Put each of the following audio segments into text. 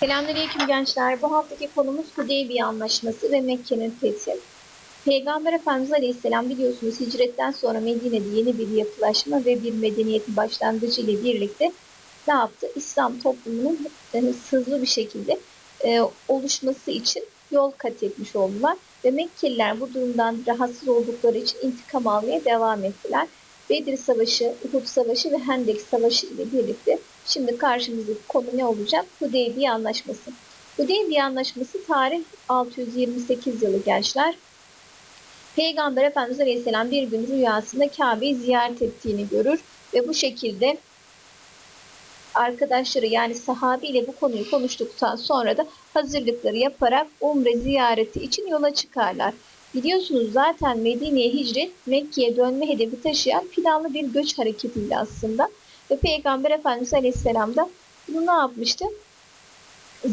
Selamünaleyküm gençler. Bu haftaki konumuz Hudeybiye Anlaşması ve Mekke'nin fethi. Peygamber Efendimiz Aleyhisselam biliyorsunuz hicretten sonra Medine'de yeni bir yapılaşma ve bir medeniyetin başlangıcı ile birlikte ne yaptı? İslam toplumunun hızlı bir şekilde e, oluşması için yol kat etmiş oldular. Ve Mekkeliler bu durumdan rahatsız oldukları için intikam almaya devam ettiler. Bedir Savaşı, Uhud Savaşı ve Hendek Savaşı ile birlikte şimdi karşımızdaki konu ne olacak? Hudeybiye Anlaşması. Hudeybiye Anlaşması tarih 628 yılı gençler. Peygamber Efendimiz Aleyhisselam bir gün rüyasında Kabe'yi ziyaret ettiğini görür ve bu şekilde arkadaşları yani sahabi ile bu konuyu konuştuktan sonra da hazırlıkları yaparak umre ziyareti için yola çıkarlar. Biliyorsunuz zaten Medine'ye hicret Mekke'ye dönme hedefi taşıyan planlı bir göç hareketiydi aslında. Ve Peygamber Efendimiz Aleyhisselam da bunu ne yapmıştı?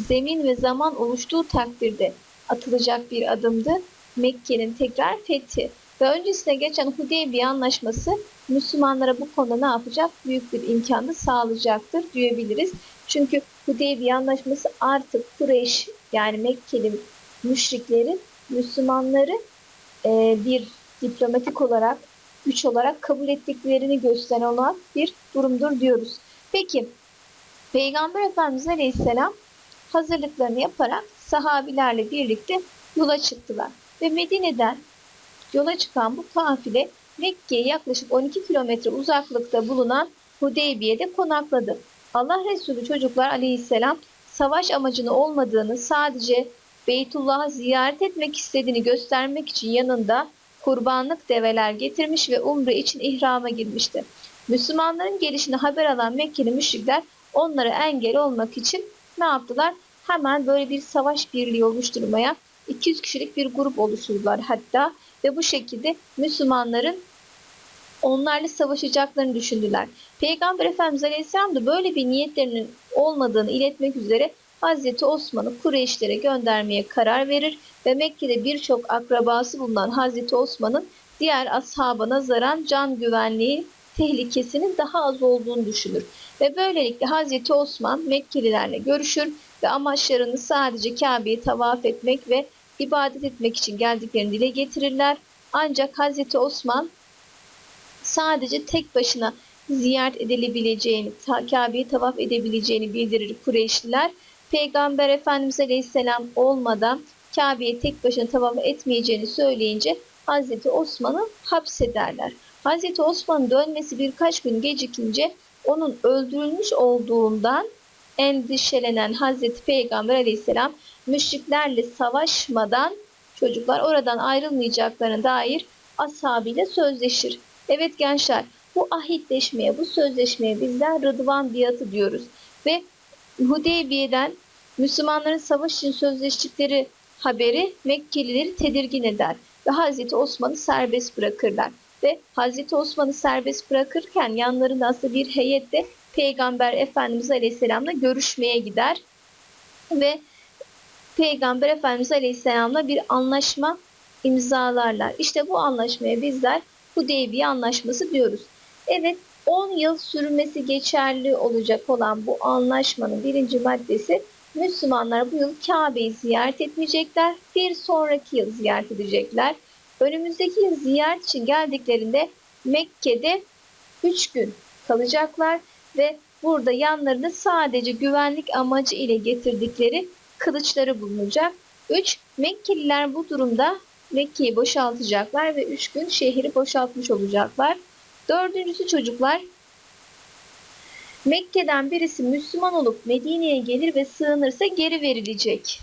Zemin ve zaman oluştuğu takdirde atılacak bir adımdı. Mekke'nin tekrar fethi. Ve öncesine geçen Hudeybiye Anlaşması Müslümanlara bu konuda ne yapacak? Büyük bir imkanı sağlayacaktır diyebiliriz. Çünkü Hudeybiye Anlaşması artık Kureyş yani Mekkeli müşriklerin Müslümanları e, bir diplomatik olarak, güç olarak kabul ettiklerini gösteren olan bir durumdur diyoruz. Peki, Peygamber Efendimiz Aleyhisselam hazırlıklarını yaparak sahabilerle birlikte yola çıktılar. Ve Medine'den yola çıkan bu kafile Mekke'ye yaklaşık 12 kilometre uzaklıkta bulunan Hudeybiye'de konakladı. Allah Resulü çocuklar aleyhisselam savaş amacını olmadığını sadece Beytullah'ı ziyaret etmek istediğini göstermek için yanında kurbanlık develer getirmiş ve umre için ihrama girmişti. Müslümanların gelişini haber alan Mekkeli müşrikler onlara engel olmak için ne yaptılar? Hemen böyle bir savaş birliği oluşturmaya 200 kişilik bir grup oluşturdular hatta ve bu şekilde Müslümanların onlarla savaşacaklarını düşündüler. Peygamber Efendimiz Aleyhisselam da böyle bir niyetlerinin olmadığını iletmek üzere Hazreti Osman'ı Kureyşlere göndermeye karar verir ve Mekke'de birçok akrabası bulunan Hazreti Osman'ın diğer ashaba nazaran can güvenliği tehlikesinin daha az olduğunu düşünür. Ve böylelikle Hazreti Osman Mekkelilerle görüşür ve amaçlarını sadece Kabe'yi tavaf etmek ve ibadet etmek için geldiklerini dile getirirler. Ancak Hazreti Osman sadece tek başına ziyaret edilebileceğini, Kabe'yi tavaf edebileceğini bildirir Kureyşliler. Peygamber Efendimiz Aleyhisselam olmadan Kabe'yi tek başına tavaf etmeyeceğini söyleyince Hazreti Osman'ı hapsederler. Hazreti Osman'ın dönmesi birkaç gün gecikince onun öldürülmüş olduğundan endişelenen Hazreti Peygamber Aleyhisselam müşriklerle savaşmadan çocuklar oradan ayrılmayacaklarına dair ashabıyla sözleşir. Evet gençler bu ahitleşmeye, bu sözleşmeye bizler Rıdvan biatı diyoruz. Ve Hudeybiye'den Müslümanların savaş için sözleştikleri haberi Mekkelileri tedirgin eder ve Hazreti Osman'ı serbest bırakırlar. Ve Hazreti Osman'ı serbest bırakırken yanlarında aslında bir heyet de Peygamber Efendimiz Aleyhisselam'la görüşmeye gider ve Peygamber Efendimiz Aleyhisselam'la bir anlaşma imzalarlar. İşte bu anlaşmaya bizler Hudeybiye Anlaşması diyoruz. Evet 10 yıl sürmesi geçerli olacak olan bu anlaşmanın birinci maddesi Müslümanlar bu yıl Kabe'yi ziyaret etmeyecekler. Bir sonraki yıl ziyaret edecekler. Önümüzdeki yıl ziyaret için geldiklerinde Mekke'de 3 gün kalacaklar ve burada yanlarında sadece güvenlik amacı ile getirdikleri kılıçları bulunacak. 3. Mekkeliler bu durumda Mekke'yi boşaltacaklar ve 3 gün şehri boşaltmış olacaklar. Dördüncüsü çocuklar Mekke'den birisi Müslüman olup Medine'ye gelir ve sığınırsa geri verilecek.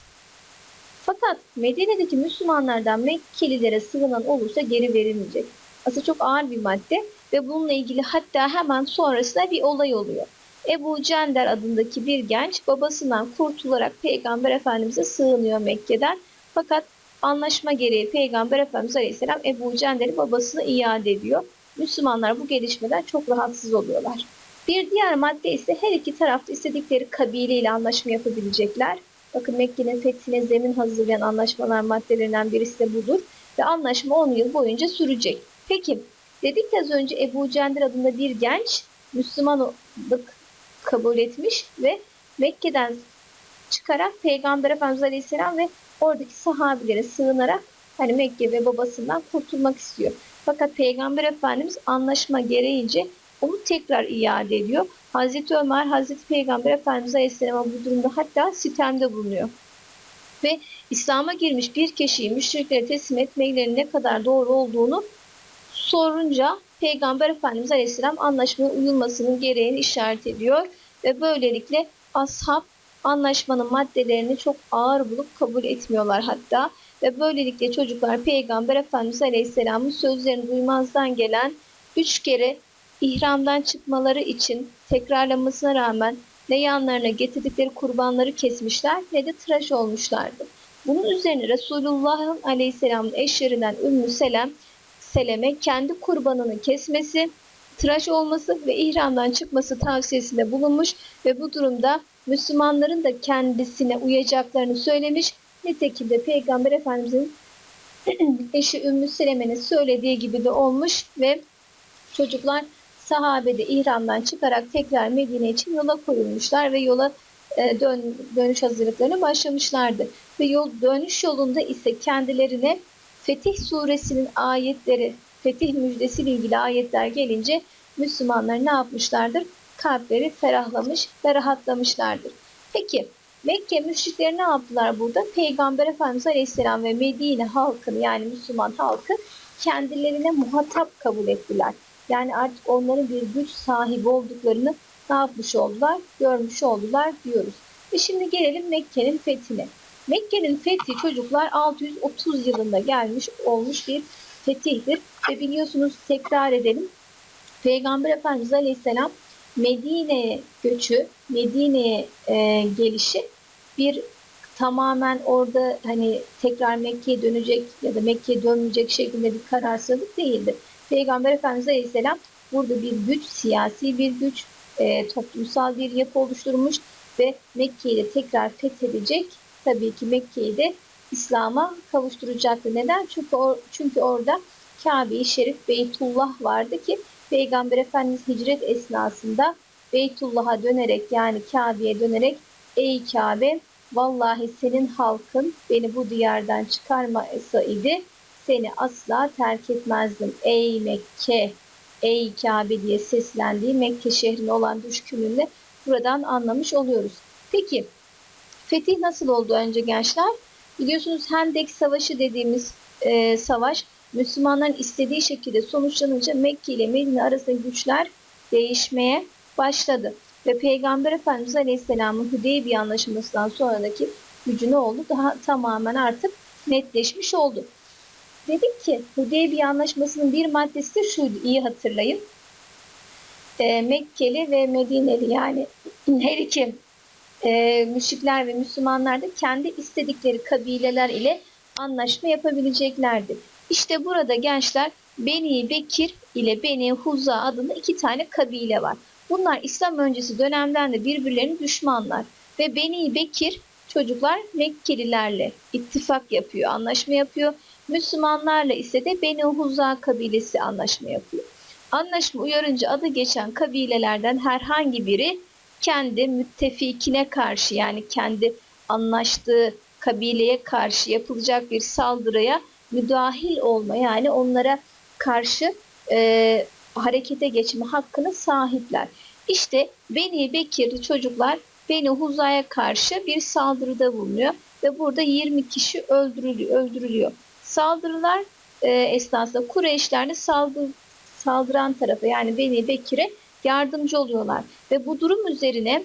Fakat Medine'deki Müslümanlardan Mekkelilere sığınan olursa geri verilmeyecek. Aslında çok ağır bir madde ve bununla ilgili hatta hemen sonrasında bir olay oluyor. Ebu Cender adındaki bir genç babasından kurtularak Peygamber Efendimiz'e sığınıyor Mekke'den. Fakat anlaşma gereği Peygamber Efendimiz Aleyhisselam Ebu Cender'i babasına iade ediyor. Müslümanlar bu gelişmeden çok rahatsız oluyorlar. Bir diğer madde ise her iki tarafta istedikleri kabileyle anlaşma yapabilecekler. Bakın Mekke'nin fethine zemin hazırlayan anlaşmalar maddelerinden birisi de budur. Ve anlaşma 10 yıl boyunca sürecek. Peki dedik az önce Ebu Cendir adında bir genç Müslümanlık kabul etmiş ve Mekke'den çıkarak Peygamber Efendimiz Aleyhisselam ve oradaki sahabilere sığınarak hani Mekke ve babasından kurtulmak istiyor. Fakat Peygamber Efendimiz anlaşma gereğince onu tekrar iade ediyor. Hazreti Ömer, Hazreti Peygamber Efendimiz Aleyhisselam'a bu durumda hatta sitemde bulunuyor. Ve İslam'a girmiş bir kişiyi müşriklere teslim etmelerinin ne kadar doğru olduğunu sorunca Peygamber Efendimiz Aleyhisselam anlaşmaya uyulmasının gereğini işaret ediyor ve böylelikle ashab anlaşmanın maddelerini çok ağır bulup kabul etmiyorlar hatta ve böylelikle çocuklar Peygamber Efendimiz Aleyhisselam'ın sözlerini duymazdan gelen üç kere ihramdan çıkmaları için tekrarlamasına rağmen ne yanlarına getirdikleri kurbanları kesmişler ne de tıraş olmuşlardı. Bunun üzerine Resulullah'ın Aleyhisselam'ın eşlerinden Ümmü Selem Seleme kendi kurbanını kesmesi, tıraş olması ve ihramdan çıkması tavsiyesinde bulunmuş ve bu durumda Müslümanların da kendisine uyacaklarını söylemiş. Nitekim de Peygamber Efendimizin eşi Ümmü Seleme'nin söylediği gibi de olmuş ve çocuklar sahabede ihramdan çıkarak tekrar Medine için yola koyulmuşlar ve yola e, dön, dönüş hazırlıklarına başlamışlardı. Ve yol dönüş yolunda ise kendilerine Fetih suresinin ayetleri, fetih müjdesiyle ilgili ayetler gelince Müslümanlar ne yapmışlardır? Kalpleri ferahlamış ve rahatlamışlardır. Peki Mekke müşrikleri ne yaptılar burada? Peygamber Efendimiz Aleyhisselam ve Medine halkını yani Müslüman halkı kendilerine muhatap kabul ettiler. Yani artık onların bir güç sahibi olduklarını ne yapmış oldular? Görmüş oldular diyoruz. Ve şimdi gelelim Mekke'nin fethine. Mekke'nin fethi çocuklar 630 yılında gelmiş olmuş bir fetihdir. Ve biliyorsunuz tekrar edelim. Peygamber Efendimiz Aleyhisselam Medine'ye göçü, Medine'ye e, gelişi bir tamamen orada hani tekrar Mekke'ye dönecek ya da Mekke'ye dönmeyecek şeklinde bir kararsızlık değildi. Peygamber Efendimiz Aleyhisselam burada bir güç, siyasi bir güç, e, toplumsal bir yapı oluşturmuş ve Mekke'yi de tekrar fethedecek. Tabii ki Mekke'yi de İslam'a kavuşturacaktı. Neden? Çünkü, or, çünkü orada Kabe-i Şerif Beytullah vardı ki Peygamber Efendimiz hicret esnasında Beytullah'a dönerek yani Kabe'ye dönerek ey Kabe vallahi senin halkın beni bu diyardan çıkarmasaydı seni asla terk etmezdim. Ey Mekke, ey Kabe diye seslendiği Mekke şehrine olan düşkünlüğünü buradan anlamış oluyoruz. Peki fetih nasıl oldu önce gençler? Biliyorsunuz Hendek Savaşı dediğimiz e, savaş Müslümanların istediği şekilde sonuçlanınca Mekke ile Medine arasında güçler değişmeye başladı. Ve Peygamber Efendimiz Aleyhisselam'ın Hudeybiye Anlaşması'ndan sonraki gücü ne oldu? Daha tamamen artık netleşmiş oldu. Dedik ki Hudeybiye Anlaşması'nın bir maddesi de şuydu, iyi hatırlayın. E, Mekkeli ve Medineli yani her iki e, müşrikler ve Müslümanlar da kendi istedikleri kabileler ile anlaşma yapabileceklerdi. İşte burada gençler Beni Bekir ile Beni Huza adında iki tane kabile var. Bunlar İslam öncesi dönemden de birbirlerinin düşmanlar. Ve Beni Bekir çocuklar Mekkelilerle ittifak yapıyor, anlaşma yapıyor. Müslümanlarla ise de Beni Huza kabilesi anlaşma yapıyor. Anlaşma uyarınca adı geçen kabilelerden herhangi biri kendi müttefikine karşı yani kendi anlaştığı kabileye karşı yapılacak bir saldırıya müdahil olma yani onlara karşı e, harekete geçme hakkına sahipler. İşte Beni Bekir çocuklar Beni Huza'ya karşı bir saldırıda bulunuyor ve burada 20 kişi öldürülüyor. öldürülüyor. Saldırılar e, esnasında Kureyşler de saldır, saldıran tarafa yani Beni Bekir'e yardımcı oluyorlar. Ve bu durum üzerine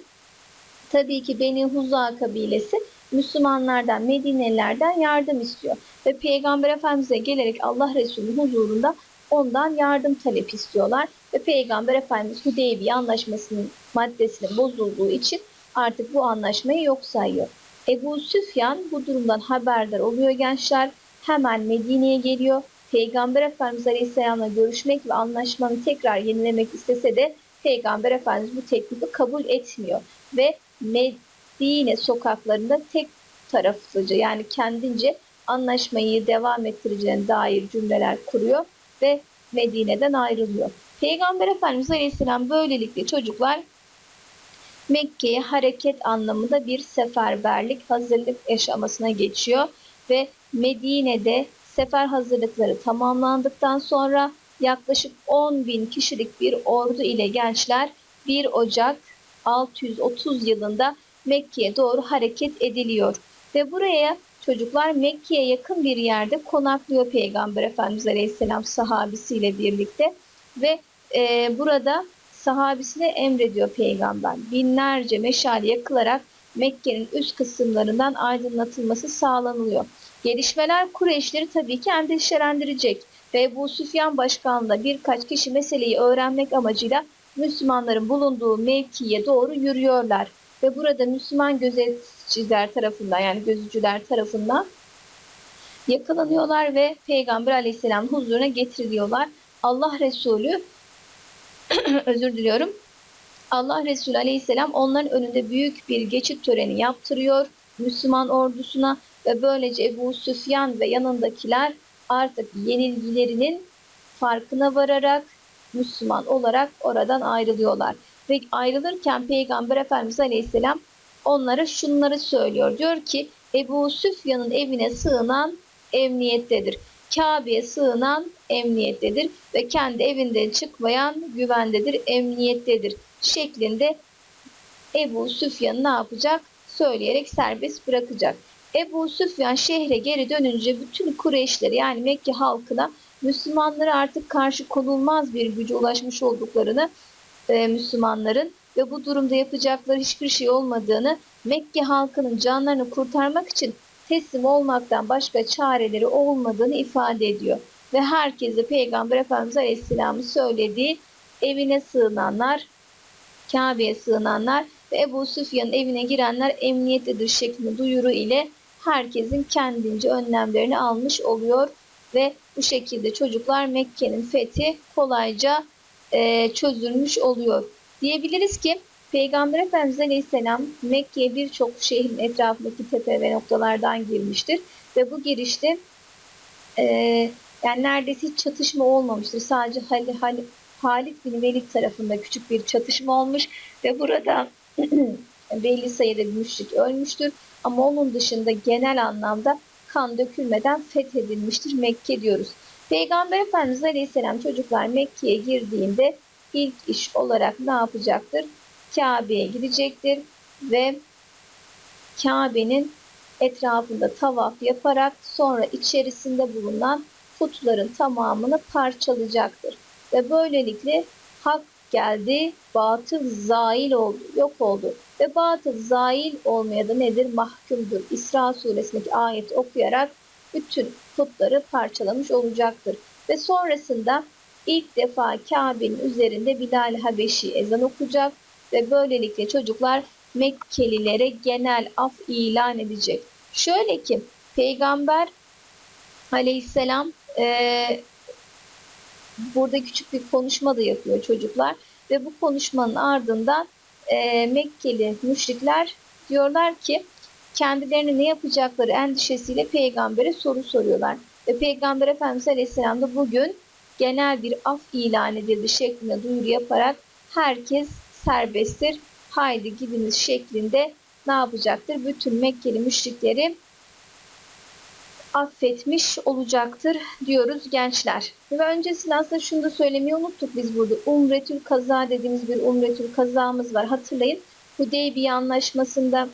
tabii ki Beni Huza kabilesi Müslümanlardan, Medinelilerden yardım istiyor. Ve Peygamber Efendimiz'e gelerek Allah Resulü'nün huzurunda ondan yardım talep istiyorlar. Ve Peygamber Efendimiz Hudeybiye anlaşmasının maddesinin bozulduğu için artık bu anlaşmayı yok sayıyor. Ebu Süfyan bu durumdan haberdar oluyor gençler. Hemen Medine'ye geliyor. Peygamber Efendimiz Aleyhisselam'la görüşmek ve anlaşmanı tekrar yenilemek istese de Peygamber Efendimiz bu teklifi kabul etmiyor. Ve Medine sokaklarında tek taraflıca yani kendince anlaşmayı devam ettireceğine dair cümleler kuruyor ve Medine'den ayrılıyor. Peygamber Efendimiz Aleyhisselam böylelikle çocuklar Mekke'ye hareket anlamında bir seferberlik hazırlık aşamasına geçiyor ve Medine'de sefer hazırlıkları tamamlandıktan sonra yaklaşık 10 bin kişilik bir ordu ile gençler 1 Ocak 630 yılında Mekke'ye doğru hareket ediliyor. Ve buraya çocuklar Mekke'ye yakın bir yerde konaklıyor Peygamber Efendimiz Aleyhisselam sahabisiyle birlikte. Ve e, burada sahabisine emrediyor peygamber. Binlerce meşale yakılarak Mekke'nin üst kısımlarından aydınlatılması sağlanılıyor. Gelişmeler Kureyşleri tabii ki endişelendirecek ve Ebu Süfyan başkanlığında birkaç kişi meseleyi öğrenmek amacıyla Müslümanların bulunduğu mevkiye doğru yürüyorlar. Ve burada Müslüman gözetçiler tarafından yani gözcüler tarafından yakalanıyorlar ve Peygamber aleyhisselam huzuruna getiriliyorlar. Allah Resulü özür diliyorum. Allah Resulü aleyhisselam onların önünde büyük bir geçit töreni yaptırıyor Müslüman ordusuna ve böylece Ebu Süfyan ve yanındakiler artık yenilgilerinin farkına vararak Müslüman olarak oradan ayrılıyorlar. Ve ayrılırken Peygamber Efendimiz Aleyhisselam onlara şunları söylüyor. Diyor ki Ebu Süfyan'ın evine sığınan emniyettedir. Kabe'ye sığınan emniyettedir ve kendi evinden çıkmayan güvendedir, emniyettedir şeklinde Ebu Süfyan ne yapacak? Söyleyerek serbest bırakacak. Ebu Süfyan şehre geri dönünce bütün Kureyşleri yani Mekke halkına Müslümanlara artık karşı konulmaz bir güce ulaşmış olduklarını e, Müslümanların ve bu durumda yapacakları hiçbir şey olmadığını Mekke halkının canlarını kurtarmak için teslim olmaktan başka çareleri olmadığını ifade ediyor. Ve herkese Peygamber Efendimiz Aleyhisselam'ın söylediği evine sığınanlar, Kabe'ye sığınanlar ve Ebu Süfyan'ın evine girenler emniyettedir şeklinde duyuru ile herkesin kendince önlemlerini almış oluyor ve bu şekilde çocuklar Mekke'nin fethi kolayca e, çözülmüş oluyor. Diyebiliriz ki Peygamber Efendimiz Aleyhisselam Mekke'ye birçok şehrin etrafındaki tepe ve noktalardan girmiştir. Ve bu girişte e, yani neredeyse hiç çatışma olmamıştır. Sadece Hal, Hal, Halid bin Velid tarafında küçük bir çatışma olmuş ve burada belli sayıda müşrik ölmüştür. Ama onun dışında genel anlamda kan dökülmeden fethedilmiştir Mekke diyoruz. Peygamber Efendimiz Aleyhisselam çocuklar Mekke'ye girdiğinde ilk iş olarak ne yapacaktır? Kabe'ye gidecektir ve Kabe'nin etrafında tavaf yaparak sonra içerisinde bulunan putların tamamını parçalayacaktır. Ve böylelikle hak geldi, batıl zail oldu, yok oldu. Ve batıl zail olmaya da nedir? Mahkumdur. İsra suresindeki ayeti okuyarak bütün putları parçalamış olacaktır. Ve sonrasında ilk defa Kabe'nin üzerinde Bilal Habeşi ezan okuyacak ve böylelikle çocuklar Mekkelilere genel af ilan edecek. Şöyle ki Peygamber aleyhisselam e, burada küçük bir konuşma da yapıyor çocuklar ve bu konuşmanın ardından e, Mekkeli müşrikler diyorlar ki kendilerine ne yapacakları endişesiyle peygambere soru soruyorlar. Ve Peygamber Efendimiz Aleyhisselam da bugün genel bir af ilan edildi şeklinde duyuru yaparak herkes serbesttir. Haydi gidiniz şeklinde ne yapacaktır? Bütün Mekkeli müşrikleri affetmiş olacaktır diyoruz gençler. Ve öncesinde aslında şunu da söylemeyi unuttuk biz burada. Umretül kaza dediğimiz bir umretül kazamız var. Hatırlayın Hudeybiye anlaşmasında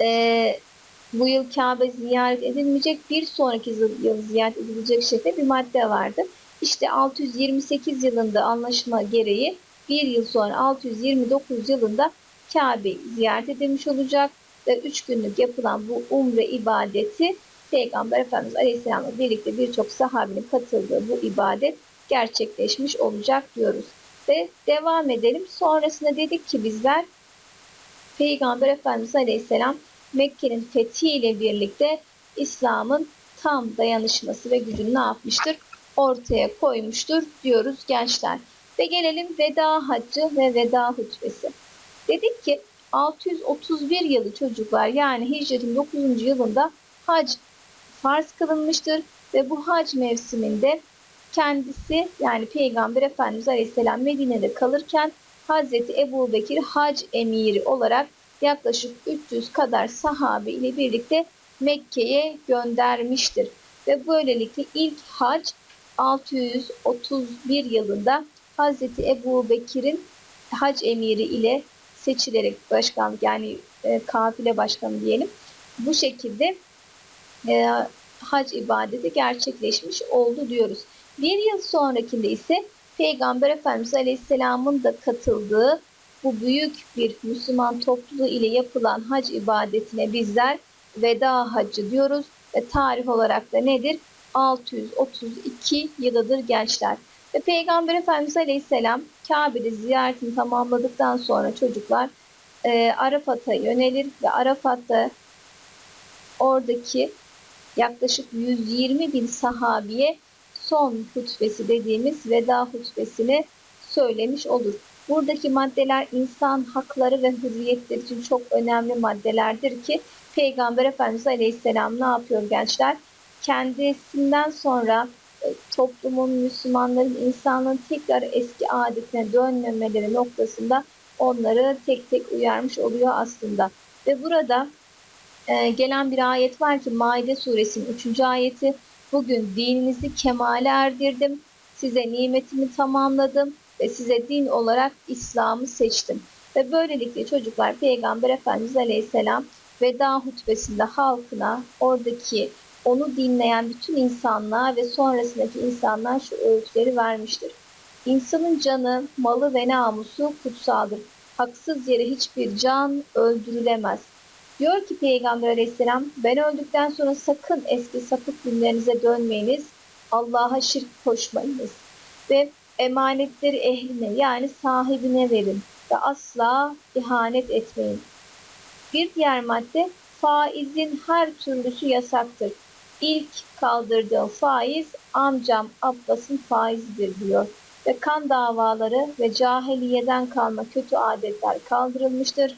e, bu yıl Kabe ziyaret edilmeyecek bir sonraki yıl ziyaret edilecek şekilde bir madde vardı. İşte 628 yılında anlaşma gereği bir yıl sonra 629 yılında Kabe ziyaret edilmiş olacak ve 3 günlük yapılan bu umre ibadeti Peygamber Efendimiz Aleyhisselam'la birlikte birçok sahabinin katıldığı bu ibadet gerçekleşmiş olacak diyoruz. Ve devam edelim. Sonrasında dedik ki bizler Peygamber Efendimiz Aleyhisselam Mekke'nin fethiyle birlikte İslam'ın tam dayanışması ve gücünü ne yapmıştır? Ortaya koymuştur diyoruz gençler. Ve gelelim veda haccı ve veda hutbesi. Dedik ki 631 yılı çocuklar yani hicretin 9. yılında hac farz kılınmıştır ve bu hac mevsiminde kendisi yani Peygamber Efendimiz Aleyhisselam Medine'de kalırken Hazreti Ebu Bekir hac emiri olarak yaklaşık 300 kadar sahabe ile birlikte Mekke'ye göndermiştir. Ve böylelikle ilk hac 631 yılında Hazreti Ebu Bekir'in hac emiri ile seçilerek başkanlık yani e, kafile başkanı diyelim. Bu şekilde e, hac ibadeti gerçekleşmiş oldu diyoruz. Bir yıl sonrakinde ise Peygamber Efendimiz Aleyhisselam'ın da katıldığı bu büyük bir Müslüman topluluğu ile yapılan hac ibadetine bizler veda hacı diyoruz ve tarih olarak da nedir? 632 yılıdır gençler. Ve Peygamber Efendimiz Aleyhisselam Kabe'de ziyaretini tamamladıktan sonra çocuklar e, Arafat'a yönelir ve Arafat'ta oradaki yaklaşık 120 bin sahabiye son hutbesi dediğimiz veda hutbesini söylemiş olur. Buradaki maddeler insan hakları ve hürriyetleri için çok önemli maddelerdir ki Peygamber Efendimiz Aleyhisselam ne yapıyor gençler? Kendisinden sonra e, toplumun, Müslümanların, insanlığın tekrar eski adetine dönmemeleri noktasında onları tek tek uyarmış oluyor aslında. Ve burada e, gelen bir ayet var ki Maide suresinin 3. ayeti Bugün dininizi kemale erdirdim, size nimetimi tamamladım ve size din olarak İslam'ı seçtim. Ve böylelikle çocuklar Peygamber Efendimiz Aleyhisselam veda hutbesinde halkına oradaki onu dinleyen bütün insanlığa ve sonrasındaki insanlar şu öğütleri vermiştir. İnsanın canı, malı ve namusu kutsaldır. Haksız yere hiçbir can öldürülemez. Diyor ki Peygamber aleyhisselam ben öldükten sonra sakın eski sapık dinlerinize dönmeyiniz. Allah'a şirk koşmayınız. Ve emanetleri ehline yani sahibine verin ve asla ihanet etmeyin. Bir diğer madde faizin her türlüsü yasaktır. İlk kaldırdığım faiz amcam Abbas'ın faizidir diyor. Ve kan davaları ve cahiliyeden kalma kötü adetler kaldırılmıştır.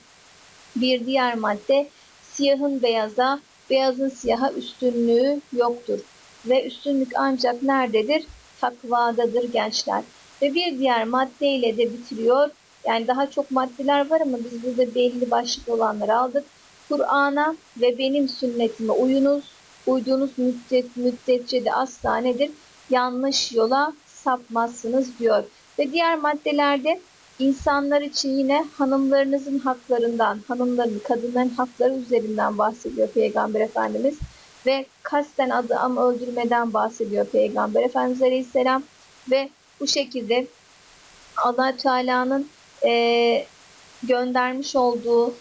Bir diğer madde siyahın beyaza, beyazın siyaha üstünlüğü yoktur. Ve üstünlük ancak nerededir? Takvadadır gençler. Ve bir diğer maddeyle de bitiriyor. Yani daha çok maddeler var ama biz burada belli başlık olanları aldık. Kur'an'a ve benim sünnetime uyunuz. Uyduğunuz müddet, müddetçe de asla nedir? Yanlış yola sapmazsınız diyor. Ve diğer maddelerde insanlar için yine hanımlarınızın haklarından, hanımların, kadınların hakları üzerinden bahsediyor Peygamber Efendimiz. Ve kasten adı ama öldürmeden bahsediyor Peygamber Efendimiz Aleyhisselam. Ve bu şekilde allah Teala'nın e, göndermiş olduğu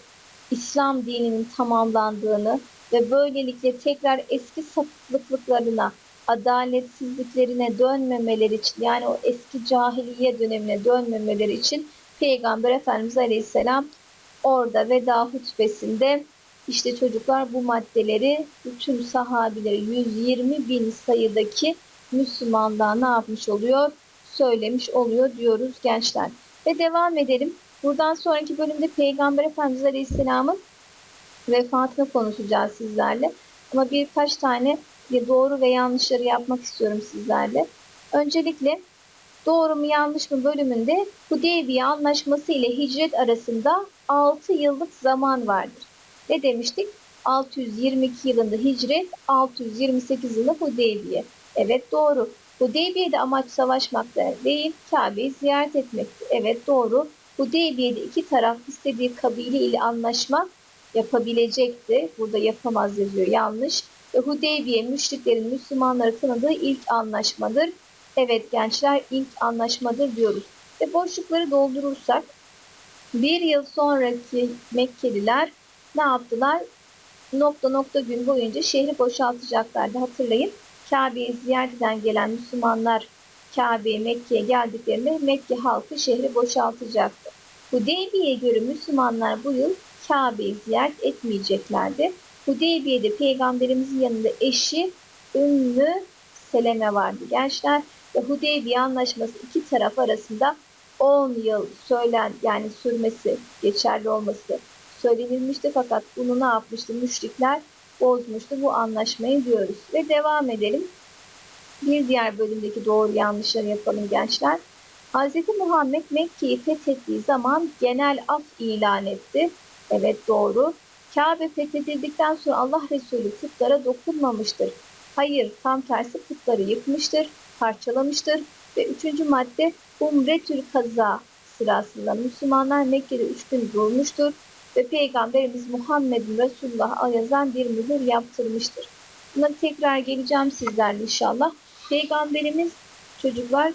İslam dininin tamamlandığını ve böylelikle tekrar eski sapıklıklarına, adaletsizliklerine dönmemeleri için yani o eski cahiliye dönemine dönmemeleri için Peygamber Efendimiz Aleyhisselam orada veda hutbesinde işte çocuklar bu maddeleri bütün sahabileri 120 bin sayıdaki Müslümanlığa ne yapmış oluyor? Söylemiş oluyor diyoruz gençler. Ve devam edelim. Buradan sonraki bölümde Peygamber Efendimiz Aleyhisselam'ın vefatını konuşacağız sizlerle. Ama birkaç tane doğru ve yanlışları yapmak istiyorum sizlerle. Öncelikle doğru mu yanlış mı bölümünde Hudeybiye Anlaşması ile hicret arasında 6 yıllık zaman vardır. Ne demiştik? 622 yılında hicret, 628 yılı Hudeybiye. Evet doğru. Hudeybiye'de amaç savaşmakta değil, Kabe'yi ziyaret etmekti. Evet doğru. Hudeybiye'de iki taraf istediği kabile ile anlaşma yapabilecekti. Burada yapamaz yazıyor yanlış. Ve Hudeybiye müşriklerin Müslümanları tanıdığı ilk anlaşmadır. Evet gençler ilk anlaşmadır diyoruz. Ve boşlukları doldurursak bir yıl sonraki Mekkeliler ne yaptılar? Nokta nokta gün boyunca şehri boşaltacaklardı. Hatırlayın Kabe'yi ziyaret eden gelen Müslümanlar Kabe'ye Mekke'ye geldiklerinde Mekke halkı şehri boşaltacaktı. Hudeybiye'ye göre Müslümanlar bu yıl Kabe'yi ziyaret etmeyeceklerdi. Hudeybiye'de peygamberimizin yanında eşi Ümmü Seleme vardı gençler. Ve Hudeybiye anlaşması iki taraf arasında 10 yıl söylen yani sürmesi, geçerli olması söylenilmişti fakat bunu ne yapmıştı? Müşrikler bozmuştu bu anlaşmayı diyoruz. Ve devam edelim. Bir diğer bölümdeki doğru yanlışları yapalım gençler. Hz. Muhammed Mekke'yi fethettiği zaman genel af ilan etti. Evet doğru. Kabe fethedildikten sonra Allah Resulü putlara dokunmamıştır. Hayır, tam tersi putları yıkmıştır, parçalamıştır. Ve üçüncü madde Umretül Kaza sırasında Müslümanlar Mekke'de üç gün durmuştur ve Peygamberimiz Muhammed'in Resulullah'a yazan bir mühür yaptırmıştır. Buna tekrar geleceğim sizlerle inşallah. Peygamberimiz çocuklar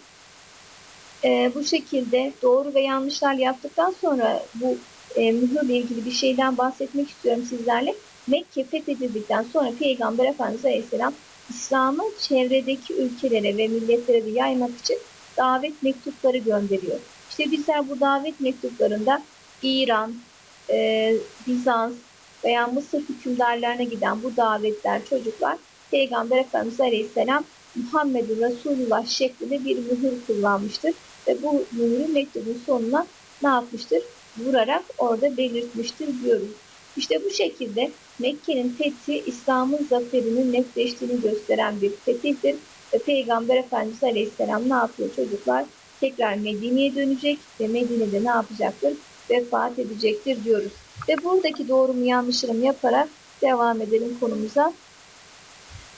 e, bu şekilde doğru ve yanlışlar yaptıktan sonra bu e, mühürle ilgili bir şeyden bahsetmek istiyorum sizlerle. Mekke fethedildikten sonra Peygamber Efendimiz Aleyhisselam İslam'ı çevredeki ülkelere ve milletlere de yaymak için davet mektupları gönderiyor. İşte bizler bu davet mektuplarında İran, e, Bizans veya Mısır hükümdarlarına giden bu davetler çocuklar Peygamber Efendimiz Aleyhisselam Muhammed Resulullah şeklinde bir mühür kullanmıştır. Ve bu mühürü mektubun sonuna ne yapmıştır? Vurarak orada belirtmiştir diyoruz. İşte bu şekilde Mekke'nin fethi İslam'ın zaferinin netleştiğini gösteren bir fetihtir. Ve Peygamber Efendimiz Aleyhisselam ne yapıyor çocuklar? Tekrar Medine'ye dönecek ve Medine'de ne yapacaktır? Vefat edecektir diyoruz. Ve buradaki doğru mu yanlışını mı yaparak devam edelim konumuza.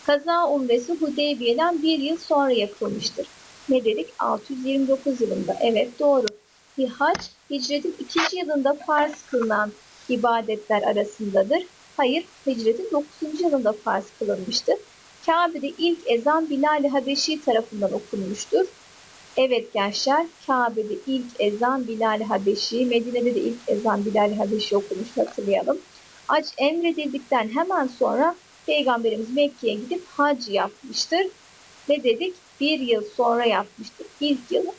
Kaza umresi Hudeybiye'den bir yıl sonra yapılmıştır. Ne dedik? 629 yılında. Evet doğru. Bir hac hicretin ikinci yılında farz kılınan ibadetler arasındadır. Hayır, hicretin 9. yılında farz kılınmıştır. Kabe'de ilk ezan Bilal-i Habeşi tarafından okunmuştur. Evet gençler, Kabe'de ilk ezan Bilal-i Habeşi, Medine'de de ilk ezan Bilal-i Habeşi okunmuş hatırlayalım. Hac emredildikten hemen sonra Peygamberimiz Mekke'ye gidip hac yapmıştır. Ne dedik? Bir yıl sonra yapmıştır. İlk yılı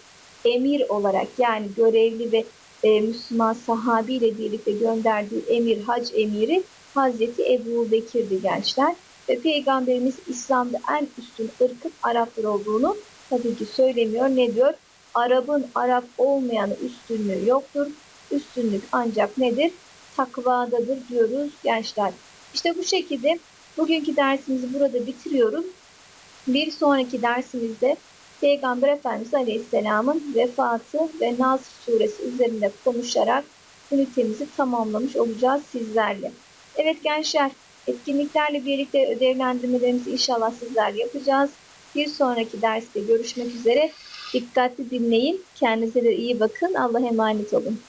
emir olarak yani görevli ve e, Müslüman sahabiyle birlikte gönderdiği emir, hac emiri Hazreti Ebu Bekir'di gençler. Ve Peygamberimiz İslam'da en üstün ırkın Araplar olduğunu tabii ki söylemiyor. Ne diyor? Arap'ın Arap olmayanı üstünlüğü yoktur. Üstünlük ancak nedir? Takvadadır diyoruz gençler. İşte bu şekilde bugünkü dersimizi burada bitiriyoruz. Bir sonraki dersimizde Peygamber Efendimiz Aleyhisselam'ın vefatı ve Nasr suresi üzerinde konuşarak ünitemizi tamamlamış olacağız sizlerle. Evet gençler, etkinliklerle birlikte ödevlendirmelerimizi inşallah sizlerle yapacağız. Bir sonraki derste görüşmek üzere. Dikkatli dinleyin. Kendinize de iyi bakın. Allah'a emanet olun.